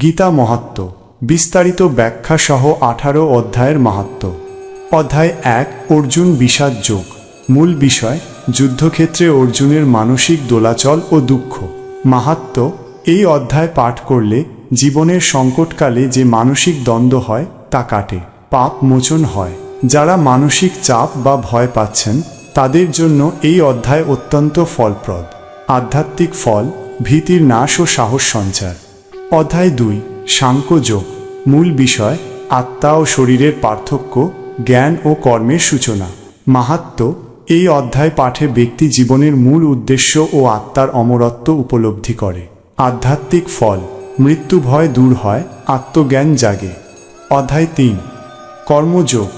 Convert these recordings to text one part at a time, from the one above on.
গীতা মহাত্ম, বিস্তারিত ব্যাখ্যা সহ আঠারো অধ্যায়ের মাহাত্ম। অধ্যায় এক, অর্জুন বিষাদ যোগ। মূল বিষয়, যুদ্ধক্ষেত্রে অর্জুনের মানসিক দোলাচল ও দুঃখ। মাহাত্ম, এই অধ্যায় পাঠ করলে জীবনের সংকটকালে যে মানসিক দ্বন্দ্ব হয়, তা কাটে। পাপ মোচন হয়। যারা মানসিক চাপ বা ভয় পাচ্ছেন, তাদের জন্য এই অধ্যায় অত্যন্ত ফলপ্রদ। আধ্যাত্মিক ফল, ভীতির নাশ ও সাহস সঞ্চার। অধ্যায় দুই সাংখ্যযোগ মূল বিষয়, আত্মা ও শরীরের পার্থক্য, জ্ঞান ও কর্মের সূচনা। মাহাত্ম, এই অধ্যায় পাঠে ব্যক্তি জীবনের মূল উদ্দেশ্য ও আত্মার অমরত্ব উপলব্ধি করে। আধ্যাত্মিক ফল, মৃত্যু ভয় দূর হয়, আত্মজ্ঞান জাগে। অধ্যায় তিন কর্মযোগ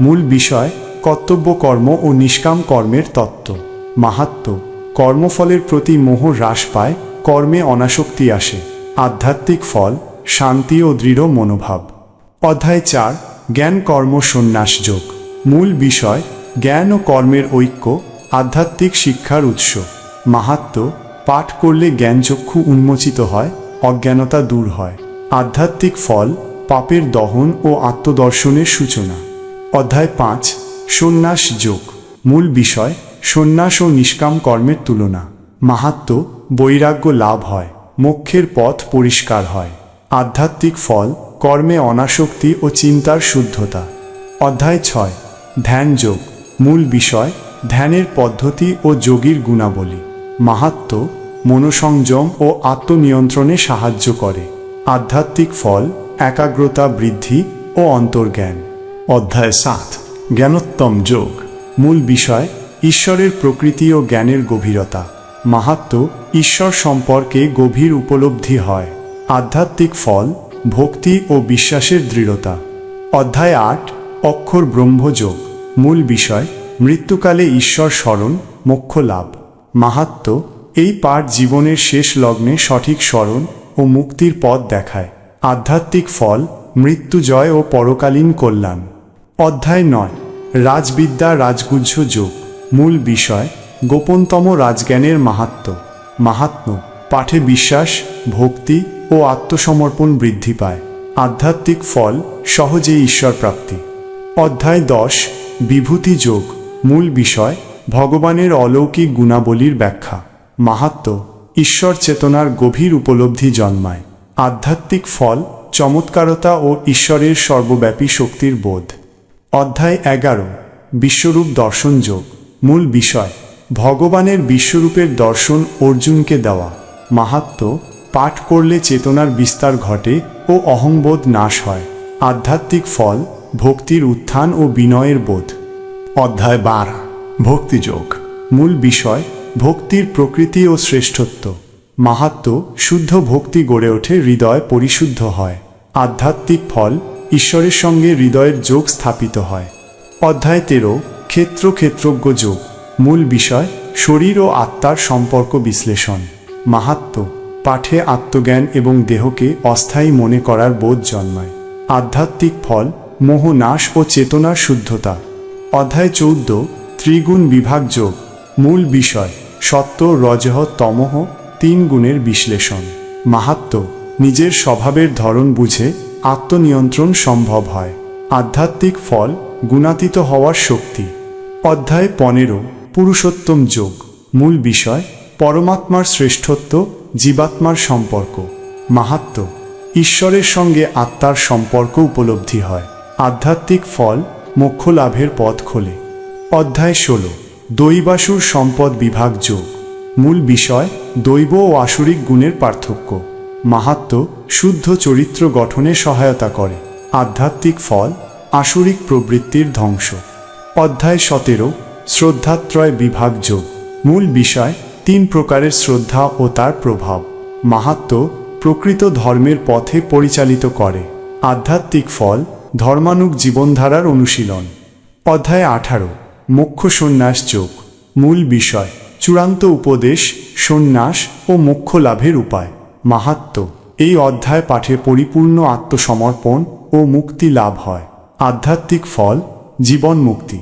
মূল বিষয়, কর্তব্য কর্ম ও নিষ্কাম কর্মের তত্ত্ব। মাহাত্ম, কর্মফলের প্রতি মোহ হ্রাস পায়, কর্মে অনাসক্তি আসে। আধ্যাত্মিক ফল, শান্তি ও দৃঢ় মনোভাব। অধ্যায় চার, জ্ঞান, কর্ম, সন্ন্যাস, যোগ। মূল বিষয়, জ্ঞান ও কর্মের ঐক্য, আধ্যাত্মিক শিক্ষার উৎস। মাহাত্ম, পাঠ করলে জ্ঞানচক্ষু উন্মোচিত হয়, অজ্ঞানতা দূর হয়। আধ্যাত্মিক ফল, পাপের দহন ও আত্মদর্শনের সূচনা। অধ্যায় পাঁচ, সন্ন্যাস, যোগ। মূল বিষয়, সন্ন্যাস ও নিষ্কাম কর্মের তুলনা। মাহাত্ম, বৈরাগ্য লাভ হয়। মোক্ষের পথ পরিষ্কার হয়। আধ্যাত্মিক ফল, কর্মে অনাসক্তি ও চিন্তার শুদ্ধতা। অধ্যায় ছয়, ধ্যান যোগ। মূল বিষয়, ধ্যানের পদ্ধতি ও যোগীর গুণাবলী। মাহাত্ম, মনোসংযম ও আত্মনিয়ন্ত্রণে সাহায্য করে। আধ্যাত্মিক ফল, একাগ্রতা বৃদ্ধি ও অন্তর্জ্ঞান। অধ্যায় সাত, জ্ঞানোত্তম যোগ। মূল বিষয়, ঈশ্বরের প্রকৃতি ও জ্ঞানের গভীরতা। মাহাত্ম ঈশ্বর সম্পর্কে গভীর উপলব্ধি হয়। আধ্যাত্মিক ফল, ভক্তি ও বিশ্বাসের দৃঢ়তা। অধ্যায় আট, অক্ষর ব্রহ্মযোগ। মূল বিষয়, মৃত্যুকালে ঈশ্বর স্মরণ, মোক্ষ লাভ। মাহাত্ম এই পাঠ জীবনের শেষ লগ্নে সঠিক স্মরণ ও মুক্তির পথ দেখায়। আধ্যাত্মিক ফল, মৃত্যু জয় ও পরকালীন কল্যাণ। অধ্যায় নয়, রাজবিদ্যা রাজগুহ্য যোগ। মূল বিষয় গোপনতম রাজজ্ঞানের মাহাত্ম। মাহাত্ম, পাঠে বিশ্বাস, ভক্তি ও আত্মসমর্পণ বৃদ্ধি পায়। আধ্যাত্মিক ফল সহজে ঈশ্বর প্রাপ্তি অধ্যায় দশ, বিভূতি যোগ, মূল বিষয়, ভগবানের অলৌকিক গুণাবলীর ব্যাখ্যা। মাহাত্ম, ঈশ্বর চেতনার গভীর উপলব্ধি জন্মায়। আধ্যাত্মিক ফল, চমৎকারতা ও ঈশ্বরের সর্বব্যাপী শক্তির বোধ। অধ্যায় এগারো, বিশ্বরূপ দর্শন যোগ, মূল বিষয়। ভগবানের বিশ্বরূপের দর্শন অর্জুনকে দেওয়া। মাহাত্ম, পাঠ করলে চেতনার বিস্তার ঘটে ও অহংবোধ নাশ হয়। আধ্যাত্মিক ফল, ভক্তির উত্থান ও বিনয়ের বোধ। অধ্যায় বার ভক্তিযোগ মূল বিষয়, ভক্তির প্রকৃতি ও শ্রেষ্ঠত্ব। মাহাত্ম, শুদ্ধ ভক্তি গড়ে ওঠে হৃদয় পরিশুদ্ধ হয়। আধ্যাত্মিক ফল, ঈশ্বরের সঙ্গে হৃদয়ের যোগ স্থাপিত হয়। অধ্যায় তেরো ক্ষেত্র ক্ষেত্রজ্ঞ যোগ। মূল বিষয়, শরীর ও আত্মার সম্পর্ক বিশ্লেষণ। মাহাত্ম পাঠে আত্মজ্ঞান এবং দেহকে অস্থায়ী মনে করার বোধ জন্মায়। আধ্যাত্মিক ফল, মোহ নাশ ও চেতনার শুদ্ধতা। অধ্যায় চৌদ্দ, ত্রিগুণ বিভাগ যোগ। মূল বিষয়, সত্য রজহ তমহ তিন গুণের বিশ্লেষণ। মাহাত্ম নিজের স্বভাবের ধরন বুঝে আত্মনিয়ন্ত্রণ সম্ভব হয়। আধ্যাত্মিক ফল, গুণাতীত হওয়ার শক্তি। অধ্যায় পনেরো পুরুষোত্তম যোগ, মূল বিষয়, পরমাত্মার শ্রেষ্ঠত্ব, জীবাত্মার সম্পর্ক। মাহাত্ম, ঈশ্বরের সঙ্গে আত্মার সম্পর্ক উপলব্ধি হয়। আধ্যাত্মিক ফল মোক্ষ লাভের পথ খোলে। অধ্যায় ষোলো, দৈবাসুর সম্পদ বিভাগ যোগ, মূল বিষয়, দৈব ও আসরিক গুণের পার্থক্য। মাহাত্ম, শুদ্ধ চরিত্র গঠনে সহায়তা করে। আধ্যাত্মিক ফল, আসরিক প্রবৃত্তির ধ্বংস। অধ্যায় সতেরো শ্রদ্ধাত্রয় বিভাগ যোগ মূল বিষয়, তিন প্রকারের শ্রদ্ধা ও তার প্রভাব। মাহাত্ম, প্রকৃত ধর্মের পথে পরিচালিত করে। আধ্যাত্মিক ফল, ধর্মানুগ জীবনধারার অনুশীলন। অধ্যায় আঠারো, মোক্ষ সন্ন্যাস যোগ। মূল বিষয়, চূড়ান্ত উপদেশ, সন্ন্যাস ও মোক্ষ লাভের উপায়। মাহাত্ম, এই অধ্যায় পাঠে পরিপূর্ণ আত্মসমর্পণ ও মুক্তি লাভ হয়। আধ্যাত্মিক ফল, জীবন মুক্তি।